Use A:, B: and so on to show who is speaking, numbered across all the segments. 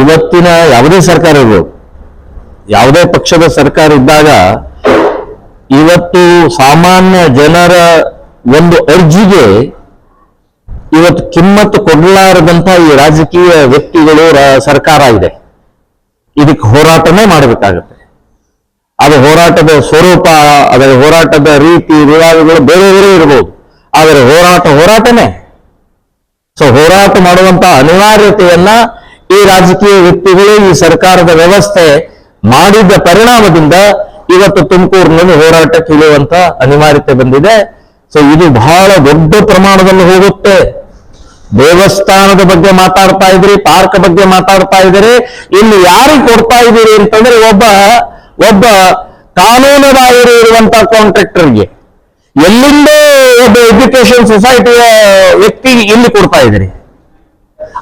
A: ಇವತ್ತಿನ ಯಾವುದೇ ಸರ್ಕಾರ ಇರ್ಬೋದು, ಯಾವುದೇ ಪಕ್ಷದ ಸರ್ಕಾರ ಇದ್ದಾಗ ಇವತ್ತು ಸಾಮಾನ್ಯ ಜನರ ಒಂದು ಅರ್ಜಿಗೆ ಇವತ್ತು ಕಿಮ್ಮತ್ತು ಕೊಡಲಾರದಂತಹ ಈ ರಾಜಕೀಯ ವ್ಯಕ್ತಿಗಳು ಸರ್ಕಾರ ಇದೆ ಇದಕ್ಕೆ ಹೋರಾಟನೇ ಮಾಡಬೇಕಾಗುತ್ತೆ. ಅದು ಹೋರಾಟದ ಸ್ವರೂಪ ಅದರ ಹೋರಾಟದ ರೀತಿ, ರಿವಾಜಗಳು ಬೇರೆ ಬೇರೆ ಇರಬಹುದು ಆದರೆ ಹೋರಾಟ ಹೋರಾಟನೇ. ಸೊ ಹೋರಾಟ ಮಾಡುವಂತ ಅನಿವಾರ್ಯತೆಯನ್ನ ಈ ರಾಜಕೀಯ ವ್ಯಕ್ತಿಗಳು ಈ ಸರ್ಕಾರದ ವ್ಯವಸ್ಥೆ ಮಾಡಿದ ಪರಿಣಾಮದಿಂದ ಇವತ್ತು ತುಮಕೂರಿನಲ್ಲಿ ಹೋರಾಟಕ್ಕೆ ಇಳಿಯುವಂತ ಅನಿವಾರ್ಯತೆ ಬಂದಿದೆ. ಸೊ ಇದು ಬಹಳ ದೊಡ್ಡ ಪ್ರಮಾಣದಲ್ಲಿ ಹೋಗುತ್ತೆ. ದೇವಸ್ಥಾನದ ಬಗ್ಗೆ ಮಾತಾಡ್ತಾ ಇದ್ರಿ, ಪಾರ್ಕ್ ಬಗ್ಗೆ ಮಾತಾಡ್ತಾ ಇದ್ದೀರಿ ಇಲ್ಲಿ ಯಾರಿಗೆ ಕೊಡ್ತಾ ಇದ್ದೀರಿ ಅಂತಂದ್ರೆ ಒಬ್ಬ ಒಬ್ಬ ಕಾನೂನು ಬಾಹಿರ ಇರುವಂತ ಕಾಂಟ್ರಾಕ್ಟರ್ಗೆ ಎಲ್ಲಿಂದ ಒಬ್ಬ ಎಜುಕೇಶನ್ ಸೊಸೈಟಿಯ ವ್ಯಕ್ತಿ ಇಲ್ಲಿ ಕೊಡ್ತಾ ಇದ್ದೀರಿ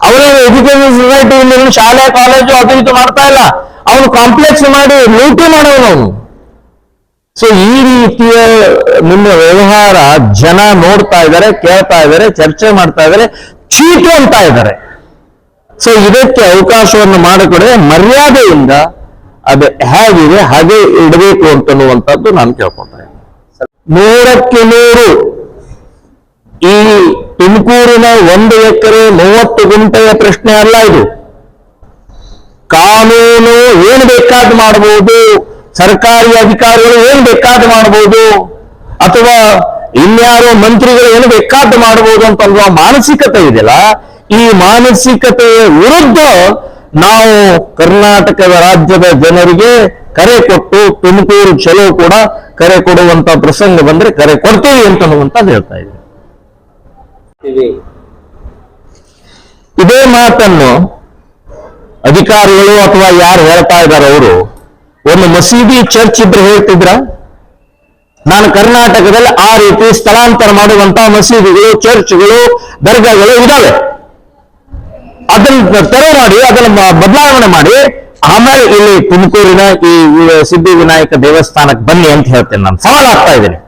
A: ಅವರ ಎಜುಕೇಶನ್ ಸೊಸೈಟಿ ಇಲ್ಲಿ ಶಾಲೆ ಕಾಲೇಜು ಅದು ಇದು ಮಾಡ್ತಾ ಇಲ್ಲ. ಅವನು ಕಾಂಪ್ಲೆಕ್ಸ್ ಮಾಡಿ ಲೂಟಿ ಮಾಡೋನು ಅವನು. ಸೊ ಈ ರೀತಿಯ ನಿಮ್ಮ ವ್ಯವಹಾರ ಜನ ನೋಡ್ತಾ ಇದ್ದಾರೆ, ಕೇಳ್ತಾ ಇದ್ದಾರೆ, ಚರ್ಚೆ ಮಾಡ್ತಾ ಇದ್ದಾರೆ, ಚೀಟು ಅಂತ ಇದ್ದಾರೆ. ಸೊ ಇದಕ್ಕೆ ಅವಕಾಶವನ್ನು ಮಾಡಿಕೊಡದೆ ಮರ್ಯಾದೆಯಿಂದ ಅದು ಹೇಗಿದೆ, ಹಾಗೆ ಇಡಬೇಕು ಅಂತನ್ನುವಂಥದ್ದು ನಾನು ಕೇಳ್ಕೊತಾ ಇದ್ದೀನಿ. ನೂರಕ್ಕೆ ನೂರು. ತುಮಕೂರಿನ ಒಂದು ಎಕರೆ ಮೂವತ್ತು ಗುಂಟೆಯ ಪ್ರಶ್ನೆ ಅಲ್ಲ ಇದು. ಕಾನೂನು ಏನು ಬೇಕಾದ್ ಮಾಡಬಹುದು ಸರ್ಕಾರಿ ಅಧಿಕಾರಿಗಳು ಏನು ಬೇಕಾದ್ ಮಾಡಬಹುದು ಅಥವಾ ಇನ್ಯಾರೋ ಮಂತ್ರಿಗಳು ಏನು ಬೇಕಾದ್ ಮಾಡಬಹುದು ಅಂತ ಮಾನಸಿಕತೆ ಇದೆಯಲ್ಲ? ಈ ಮಾನಸಿಕತೆಯ ವಿರುದ್ಧ ನಾವು ಕರ್ನಾಟಕದ ರಾಜ್ಯದ ಜನರಿಗೆ ಕರೆ ಕೊಟ್ಟು ತುಮಕೂರು ಚಲೋ ಕೂಡ ಕರೆ ಕೊಡುವಂತ ಪ್ರಸಂಗ ಬಂದ್ರೆ ಕರೆ ಕೊಡ್ತೀವಿ ಅಂತ ಹೇಳ್ತಾ ಇದ್ದೀನಿ. ಇದೇ ಮಾತನ್ನು ಅಧಿಕಾರಿಗಳು ಅಥವಾ ಯಾರು ಹೇಳ್ತಾ ಇದ್ದಾರೆ ಅವರು, ಒಂದು ಮಸೀದಿ ಚರ್ಚ್ ಇದ್ರೆ ಹೇಳ್ತಿದ್ರ? ನಾನು ಕರ್ನಾಟಕದಲ್ಲಿ ಆ ರೀತಿ ಸ್ಥಳಾಂತರ ಮಾಡುವಂತಹ ಮಸೀದಿಗಳು, ಚರ್ಚ್ಗಳು, ದರ್ಗಾಗಳು ಇದಾವೆ. ಅದನ್ನ ತೆರವು ಮಾಡಿ, ಅದನ್ನ ಬದಲಾವಣೆ ಮಾಡಿ, ಆಮೇಲೆ ಇಲ್ಲಿ ತುಮಕೂರಿನ ಈ ಸಿದ್ಧಿವಿನಾಯಕ ದೇವಸ್ಥಾನಕ್ಕೆ ಬನ್ನಿ ಅಂತ ಹೇಳ್ತೇನೆ ನಾನು. ಸವಾಲ್ ಆಗ್ತಾ ಇದ್ದೀನಿ.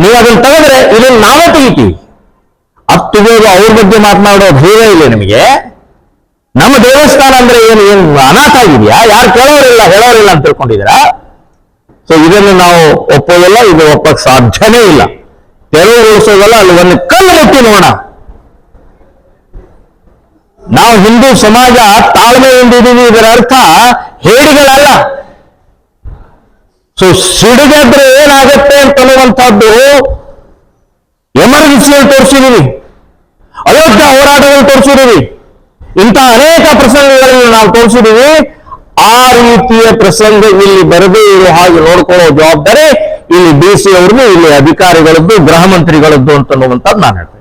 A: ನೀವು ಅದನ್ನ ತಗೊಂಡ್ರೆ ಇದನ್ನ ನಾವೇ ತೆಗಿತೀವಿ. ಅದು ಬೇಗ ಅವ್ರ ಬಗ್ಗೆ ಮಾತನಾಡೋ ಧೈರ್ಯ ಇಲ್ಲ ನಿಮಗೆ. ನಮ್ಮ ದೇವಸ್ಥಾನ ಅಂದ್ರೆ ಏನು ಏನು ಅನಾಥ ಆಗಿದೆಯಾ? ಯಾರು ಕೇಳೋರಿಲ್ಲ, ಹೇಳೋರಿಲ್ಲ ಅಂತ ತಿಳ್ಕೊಂಡಿದ್ದೀರಾ? ಸೊ ಇದನ್ನು ನಾವು ಒಪ್ಪೋದಿಲ್ಲ ಇದು ಒಪ್ಪಕ್ಕೆ ಸಾಧ್ಯನೇ ಇಲ್ಲ. ತೆರವುಗೊಳಿಸೋದಲ್ಲ ಅಲ್ಲಿ ಒಂದು ಕಲ್ಲು ಮುಟ್ಟಿ ನೋಡೋಣ. ನಾವು ಹಿಂದೂ ಸಮಾಜ ತಾಳ್ಮೆಯಿಂದ ಇದೀವಿ ಇದರ ಅರ್ಥ ಹೇಡಿಗಳಲ್ಲ ಸೊ ಸಿಡಿಗೆದ್ರೆ ಏನಾಗುತ್ತೆ ಅಂತನ್ನುವಂಥದ್ದು ಎಮರ್ಜೆನ್ಸಿಯಲ್ಲಿ ತೋರಿಸಿದೀವಿ. ಅಯೋಧ್ಯ ಹೋರಾಟದಲ್ಲಿ ತೋರಿಸಿದೀವಿ. ಇಂತಹ ಅನೇಕ ಪ್ರಸಂಗಗಳನ್ನು ನಾವು ತೋರಿಸಿದೀವಿ. ಆ ರೀತಿಯ ಪ್ರಸಂಗ ಇಲ್ಲಿ ಬರದೇ ಇರೋ ಹಾಗೆ ನೋಡ್ಕೊಳ್ಳೋ ಜವಾಬ್ದಾರಿ ಇಲ್ಲಿ ಡಿ ಸಿ ಅವ್ರದ್ದು, ಇಲ್ಲಿ ಅಧಿಕಾರಿಗಳದ್ದು, ಗೃಹ ಮಂತ್ರಿಗಳದ್ದು ಅಂತನ್ನುವಂಥದ್ದು ನಾನು ಹೇಳ್ತೇನೆ.